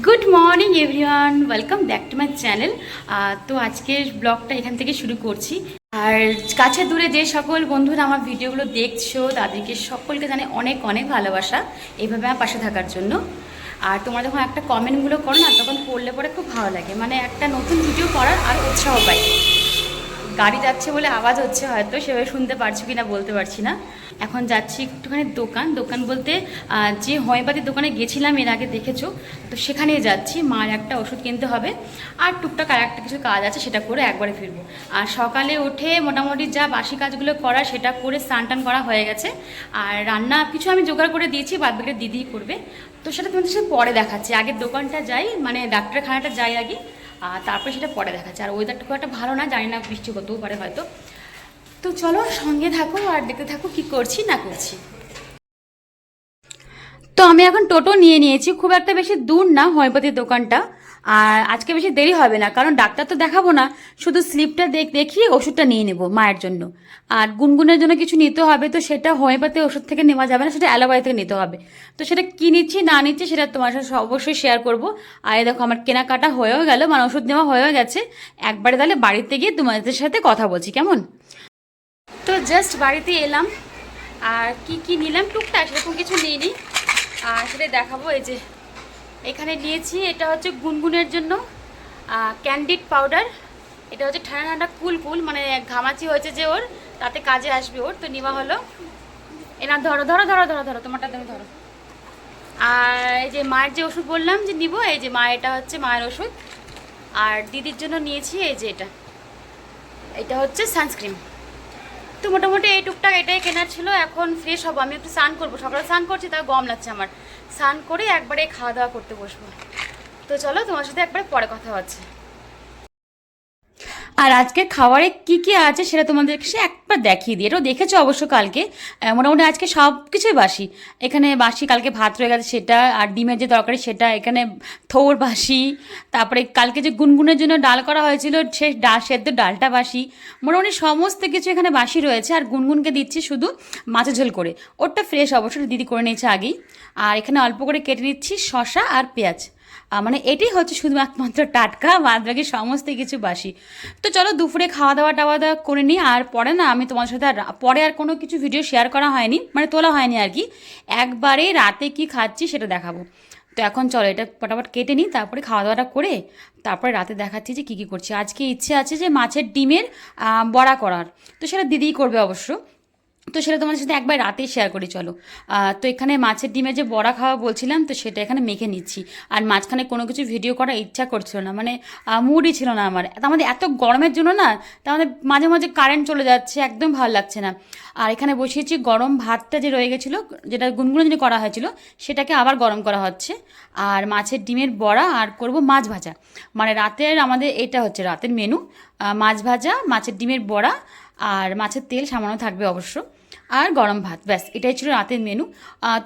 Good morning everyone welcome back to my channel তো আজকের ব্লগটা এখান থেকে শুরু করছি। আর কাছে দূরে যে সকল বন্ধুরা আমার ভিডিওগুলো দেখছ, তাদেরকে সকলকে জানে অনেক অনেক ভালোবাসা এইভাবে আমার পাশে থাকার জন্য। আর তোমরা যখন একটা কমেন্টগুলো করো না, তখন পড়লে পরে খুব ভালো লাগে। মানে একটা নতুন ভিডিও করার আর উৎসাহ পাই। গাড়ি যাচ্ছে বলে আওয়াজ হচ্ছে হয়তো, সেভাবে শুনতে পারছি কিনা বলতে পারছি না। এখন যাচ্ছি একটুখানি দোকান দোকান বলতে যে হোমিওপ্যাথির দোকানে গেছিলাম এর আগে দেখেছ, তো সেখানেই যাচ্ছি, মার একটা ওষুধ কিনতে হবে, আর টুকটাক আর একটা কিছু কাজ আছে সেটা করে একবারে ফিরবো। আর সকালে উঠে মোটামুটি যা বাসি কাজগুলো করা সেটা করে স্নান টান করা হয়ে গেছে, আর রান্না কিছু আমি জোগাড় করে দিয়েছি, বাদ বাকিটা দিদিই করবে। তো সেটা তোমাদের সাথে পরে দেখাচ্ছি, আগে দোকানটা যাই মানে ডাক্তারখানাটা যাই আগে আর তারপরে সেটা পরে দেখাচ্ছে। আর ওয়েদারটা খুব একটা ভালো না, জানি না বৃষ্টি হতেও পারে হয়তো। তো চলো সঙ্গে থাকো আর দেখতে থাকো কি করছি না করছি। তো আমি এখন টোটো নিয়ে নিয়েছি, খুব একটা বেশি দূর না হয়পতির দোকানটা। আর আজকে বেশি দেরি হবে না, কারণ ডাক্তার তো দেখাবো না, শুধু স্লিপটা দেখ, দেখিয়ে ওষুধটা নিয়ে নেব মায়ের জন্য। আর গুনগুনের জন্য কিছু নিতে হবে, তো সেটা হোমিওপ্যাথি ওষুধ থেকে নেওয়া যাবে না, সেটা অ্যালোপ্যাথি থেকে নিতে হবে। তো সেটা কী নিচ্ছি, না নিচ্ছি, সেটা তোমার সাথে অবশ্যই শেয়ার করব। আর দেখো, আমার কেনাকাটা হয়েও গেল মানে ওষুধ নেওয়া হয়েও গেছে। একবারে তাহলে বাড়িতে গিয়ে তোমাদের সাথে কথা বলছি, কেমন? তো জাস্ট বাড়িতে এলাম, আর কি কি নিলাম টুকটাক, সেরকম কিছু নিইনি। আর সেটা দেখাবো, এই যে এখানে নিয়েছি এটা হচ্ছে গুনগুনের জন্য ক্যান্ডিড পাউডার এটা হচ্ছে ঠান্ডা ঠান্ডা কুল কুল মানে ঘামাচি হয়েছে যে ওর, তাতে কাজে আসবে ওর, তো নেওয়া হলো। এনা ধরো ধরো ধরো ধরো ধরো, তোমারটা তুমি ধরো। আর এই যে মায়ের যে ওষুধ বললাম যে নিব, এই যে মা, এটা হচ্ছে মায়ের ওষুধ। আর দিদির জন্য নিয়েছি এই যে এটা। এটা হচ্ছে সানস্ক্রিন তো মোটামুটি এই টুকটাক এটাই কেনার ছিল, এখন ফ্রেশ হব, আমি একটু স্নান করব। সকালে স্নান করছি, তাও গম লাগছে আমার। স্নান করে একবারে খাওয়া দাওয়া করতে বসবো। তো চলো তোমার সাথে একবারে পরে কথা হচ্ছে। আর আজকে খাবারে কি কি আছে সেটা তোমাদেরকে সে একবার দেখিয়ে দিই। এটাও দেখেছ অবশ্য কালকে। মোটামুটি আজকে সব কিছুই বাসি। এখানে বাসি কালকে ভাত রয়ে গেছে সেটা, আর ডিমের যে তরকারি সেটা, এখানে থোর বাসি। তারপরে কালকে যে গুনগুনের জন্য ডাল করা হয়েছিল, সে ডাল সেদ্ধ ডালটা বাসি। মোটামুটি সমস্ত কিছু এখানে বাসি রয়েছে, আর গুনগুনকে দিচ্ছি শুধু মাছের ঝোল করে। ওরটা ফ্রেশ অবশ্যই দিদি করে নিয়েছে আগেই। আর এখানে অল্প করে কেটে নিচ্ছি শশা আর পেঁয়াজ। মানে এটাই হচ্ছে শুধু একমাত্র টাটকা বাদ বাকি সমস্ত কিছু বাসি। তো চলো দুপুরে খাওয়া দাওয়া টাওয়া দাওয়া করে নিই, আর পরে না আমি তোমার সাথে আর পরে আর কোনো কিছু ভিডিও শেয়ার করা হয়নি মানে তোলা হয়নি আর কি। একবারে রাতে কি খাচ্ছি সেটা দেখাবো। তো এখন চলো এটা ফটাফট কেটে নিই, তারপরে খাওয়া দাওয়াটা করে তারপরে রাতে দেখাচ্ছি যে কী কী করছি। আজকে ইচ্ছে আছে যে মাছের ডিমের বড়া করার। তো সেটা দিদিই করবে অবশ্য। তো সেটা তোমাদের সাথে একবার রাতেই শেয়ার করি, চলো। তো এখানে মাছের ডিমের যে বড়া খাওয়া বলছিলাম, তো সেটা এখানে মেখে নিচ্ছি। আর মাঝখানে কোনো কিছু ভিডিও করার ইচ্ছা করছিল না মানে মুডই ছিল না আমার। আমাদের এত গরমের জন্য না, তা আমাদের মাঝে মাঝে কারেন্ট চলে যাচ্ছে, একদম ভালো লাগছে না। আর এখানে বসিয়েছি গরম ভাতটা যে রয়ে গেছিল, যেটা গুনগুনো যেটা করা হয়েছিল, সেটাকে আবার গরম করা হচ্ছে। আর মাছের ডিমের বড়া আর করব মাছ ভাজা। মানে রাতের আমাদের, এটা হচ্ছে রাতের মেনু মাছ ভাজা, মাছের ডিমের বড়া আর মাছের তেল সামান্য থাকবে অবশ্য। আর গরম ভাত, ব্যাস, এটাই ছিল রাতের মেনু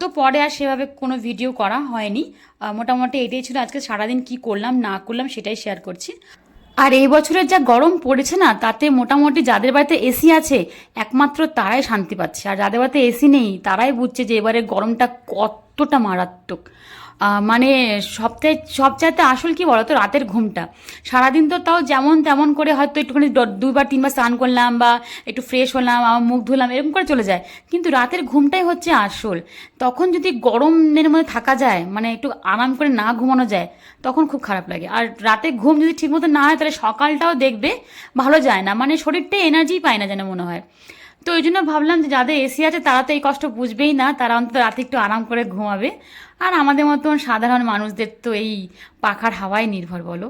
তো পরে আর সেভাবে কোনো ভিডিও করা হয়নি। মোটামুটি এটাই ছিল আজকে সারাদিন কি করলাম, না করলাম সেটাই শেয়ার করছি। আর এই বছরের যা গরম পড়েছে না, তাতে মোটামুটি যাদের বাড়িতে এসি আছে, একমাত্র তারাই শান্তি পাচ্ছে। আর যাদের বাড়িতে এসি নেই, তারাই বুঝছে যে এবারে গরমটা কতটা মারাত্মক। মানে সবথেকে সবচাইতে আসল কি বলতো? রাতের ঘুমটা। সারাদিন তো তাও যেমন তেমন করে হয়তো একটুখানি দুইবার তিনবার স্নান করলাম বা একটু ফ্রেশ হলাম আমার মুখ ধুলাম, এরকম করে চলে যায়। কিন্তু রাতের ঘুমটাই হচ্ছে আসল। তখন যদি গরমের মধ্যে থাকা যায় মানে একটু আরাম করে না ঘুমানো যায়, তখন খুব খারাপ লাগে। আর রাতে ঘুম যদি ঠিকমতো না হয়, তাহলে সকালটাও দেখবে ভালো যায় না। মানে শরীরটা এনার্জি পায় না যেন মনে হয়। তো ওই জন্য ভাবলাম যে যাদের এসি আছে, তারা তো এই কষ্ট বুঝবেই না। তারা অন্তত রাতে একটু আরাম করে ঘুমাবে। আর আমাদের মতন সাধারণ মানুষদের তো এই পাখার হাওয়ায় নির্ভর, বলো।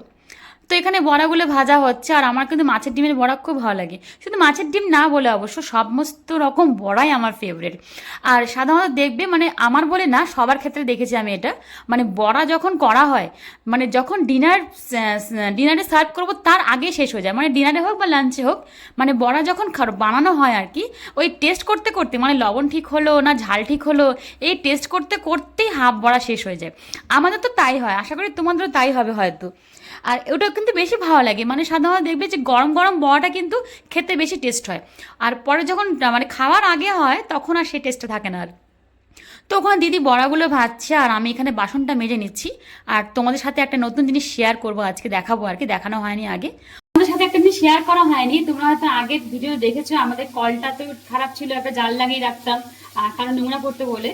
তো এখানে বড়াগুলো ভাজা হচ্ছে, আর আমার কিন্তু মাছের ডিমের বড়া খুব ভালো লাগে। শুধু মাছের ডিম না বলে অবশ্য সমস্ত রকম বড়াই আমার ফেভারিট আর সাধারণত দেখবে মানে আমার বলে না, সবার ক্ষেত্রে দেখেছি আমি এটা। মানে বড়া যখন করা হয় মানে যখন ডিনার ডিনারে সার্ভ করব, তার আগে শেষ হয়ে যায়। মানে ডিনারে হোক বা লাঞ্চে হোক মানে বড়া যখন বানানো হয় আর কি, ওই টেস্ট করতে করতে মানে লবণ ঠিক হলো না ঝাল ঠিক হলো, এই টেস্ট করতে করতেই হাফ বড়া শেষ হয়ে যায়। আমাদের তো তাই হয়, আশা করি তোমাদেরও তাই হবে হয়তো। আর ওটা কিন্তু বেশি ভালো লাগে। মানে সাধারণত দেখবে যে গরম গরম বড়াটা কিন্তু খেতে বেশি টেস্ট হয়। আর পরে যখন মানে খাওয়ার আগে হয়, তখন আর সেই টেস্টটা থাকে না আর। তো ওখানে দিদি বড়াগুলো ভাজছে আর আমি এখানে বাসনটা মেজে নিচ্ছি। আর তোমাদের সাথে একটা নতুন জিনিস শেয়ার করব, আজকে দেখাবো আর কি, দেখানো হয়নি আগে। তোমাদের সাথে একটা জিনিস শেয়ার করা হয়নি, তোমরা হয়তো আগের ভিডিও দেখেছ, আমাদের কলটা তো খারাপ ছিল, একটা জাল লাগিয়ে রাখতাম কারণ নোংরা করতে বলে।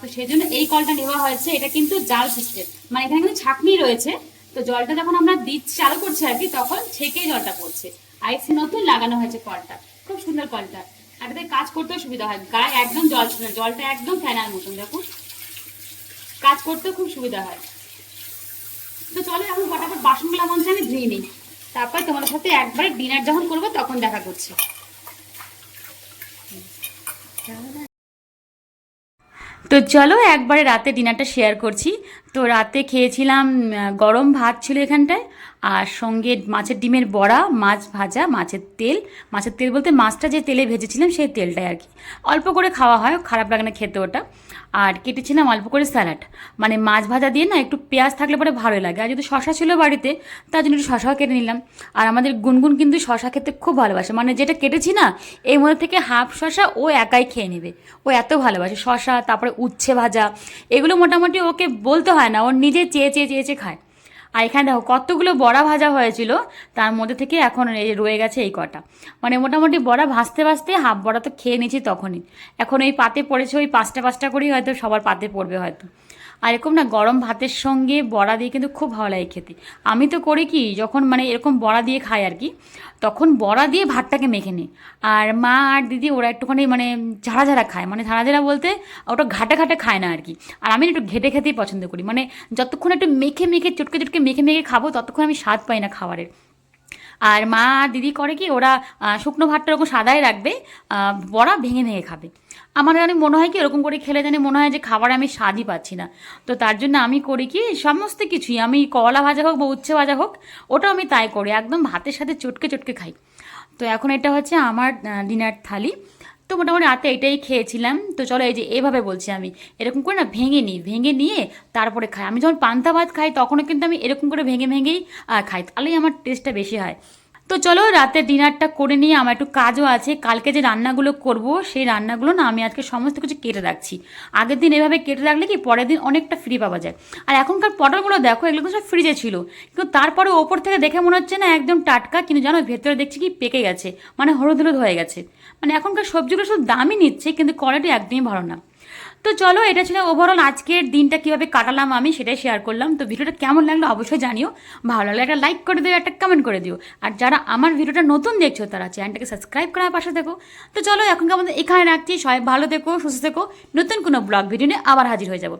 তো সেই জন্য এই কলটা নেওয়া হয়েছে, এটা কিন্তু জাল সিস্টেম মানে এখানে কিন্তু ছাকনি রয়েছে তো জলটা যখন আমরা দিচ্ছি চালু করছি আর কি, তখন ছেঁকে জলটা পড়ছে। আইসি নতুন লাগানো হয়েছে কলটা। খুব সুন্দর কলটা। আর এটাতে কাজ করতেও সুবিধা হয়। গায়ে একদম জল ছিল জলটা একদম ফ্যানার মতন দেখো কাজ করতেও খুব সুবিধা হয়। তো চলো, এখন ফটাফট বাসনগুলো মনে আমি ধুয়ে নিই। তারপর তোমাদের সাথে একবারে ডিনার যখন করব, তখন দেখা করছি। তো চলো, একবারে রাতে ডিনারটা শেয়ার করছি। তো রাতে খেয়েছিলাম গরম ভাত ছিল এখানটায়, আর সঙ্গে মাছের ডিমের বড়া, মাছ ভাজা, মাছের তেল। মাছের তেল বলতে মাছটা যে তেলে ভেজেছিলাম সেই তেলটাই আর কি। অল্প করে খাওয়া হয়, খারাপ লাগে না খেতে ওটা। আর কেটেছিলাম অল্প করে স্যালাড। মানে মাছ ভাজা দিয়ে না একটু পেঁয়াজ থাকলে পরে ভালো লাগে। আর যদি শশা ছিল বাড়িতে, তার জন্য একটু শশাও কেটে নিলাম। আর আমাদের গুনগুন কিন্তু শশা খেতে খুব ভালোবাসে। মানে যেটা কেটেছি না এই মধ্যে থেকে হাফ শশা ও একাই খেয়ে নেবে। ও এত ভালোবাসে। শশা, তারপরে উচ্ছে ভাজা, এগুলো মোটামুটি ওকে বলতে হয় না ওর নিজে চেয়ে চেয়ে চেয়ে চেয়ে খায়। আর এখানে দেখো, কতগুলো বড়া ভাজা হয়েছিল, তার মধ্যে থেকে এখন রয়ে গেছে এই কটা। মানে মোটামুটি বড়া ভাজতে ভাজতে হাফ বড়া তো খেয়ে নিয়েছি তখনই। এখন ওই পাতে পড়েছে, ওই পাঁচটা পাঁচটা করেই হয়তো সবার পাতে পড়বে হয়তো। আর এরকম না গরম ভাতের সঙ্গে বড়া দিয়ে কিন্তু খুব ভালো লাগে খেতে। আমি তো করি কি, যখন মানে এরকম বড়া দিয়ে খাই আর কি, তখন বড়া দিয়ে ভাতটাকে মেখে নিই। আর মা আর দিদি ওরা একটুখানি মানে ঝাড়া ঝাড়া খায়। মানে ঝাড়া ঝাড়া বলতে ওটা ঘাটে ঘাটে খায় না আর কি। আর আমি একটু ঘেটে খেতেই পছন্দ করি। মানে যতক্ষণ একটু মেখে মেখে চটকে চটকে মেখে মেখে খাব, ততক্ষণ আমি স্বাদ পাই না খাবারের। আর মা আর দিদি করে কি, ওরা শুকনো ভাতটা ওরকম সাদাই রাখবে বড়া ভেঙে ভেঙে খাবে। আমার মানে মনে হয় কি এরকম করে খেলে জানি মনে হয় যে খাবার আমি স্বাদই পাচ্ছি না। তো তার জন্য আমি করি কি, সমস্ত কিছুই, আমি কলা ভাজা হোক বা উচ্ছে ভাজা হোক, ওটাও আমি তাই করি, একদম ভাতের সাথে চটকে চটকে খাই। তো এখন এটা হচ্ছে আমার ডিনার থালি। তো মোটামুটি রাতে এটাই খেয়েছিলাম। তো চলো এই যে এভাবে বলছি আমি। এরকম করে না ভেঙে নিই, ভেঙে নিয়ে তারপরে খাই। আমি যখন পান্তা ভাত খাই তখনও কিন্তু আমি এরকম করে ভেঙে ভেঙেই খাই। তাহলেই আমার টেস্টটা বেশি হয়। তো চলো রাতে ডিনারটা করে নিয়ে আমার একটু কাজও আছে। কালকে যে রান্নাগুলো করব, সেই রান্নাগুলো না আমি আজকে সমস্ত কিছু কেটে রাখছি। আগের দিন এভাবে কেটে রাখলে কি পরের দিন অনেকটা ফ্রি পাওয়া যায়। আর এখনকার পটলগুলো দেখো, এগুলো সব ফ্রিজে ছিল। কিন্তু তারপরে ওপর থেকে দেখে মনে হচ্ছে না একদম টাটকা, কিন্তু জানো ভেতরে দেখছি কি পেকে গেছে মানে হলুদ হলুদ হয়ে গেছে। মানে এখনকার সবজিগুলো শুধু দামই নিচ্ছে, কিন্তু কোয়ালিটি একদমই ভালো না। তো চলো, এটা ছিল ওভারঅল আজকের দিনটা কীভাবে কাটালাম আমি, সেটাই শেয়ার করলাম। তো ভিডিওটা কেমন লাগল অবশ্যই জানিও। ভালো লাগলে একটা লাইক করে দিও, একটা কমেন্ট করে দিও। আর যারা আমার ভিডিওটা নতুন দেখছ, তারা চ্যানেলটাকে সাবস্ক্রাইব করার পাশে দেখো তো চলো, এখনকার মধ্যে এখানে রাখছি। সবাই ভালো দেখো সুস্থ থেকো। নতুন কোনো ব্লগ ভিডিও নিয়ে আবার হাজির হয়ে যাব।